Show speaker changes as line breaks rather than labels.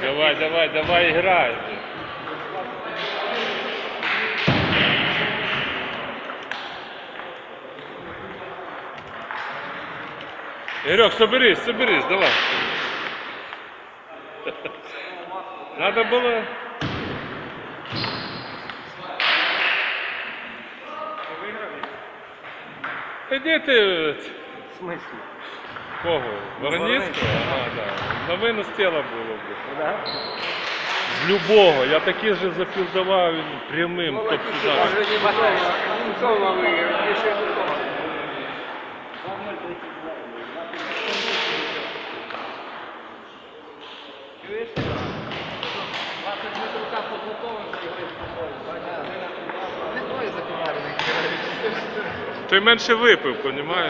Давай, давай, давай, играй. Игорек, соберись, соберись, давай. Надо было... Иди ты...
В смислі?
Кого? Воронецького? Ага, да. На винос тіла було б. З любого. Я таки же зафілдував він прямим, тобто зараз.
Немцова виграв, більше нікого. Чуєш? 20 метрів з. Не двоє закумарених.
Той менше випив, понімаєш?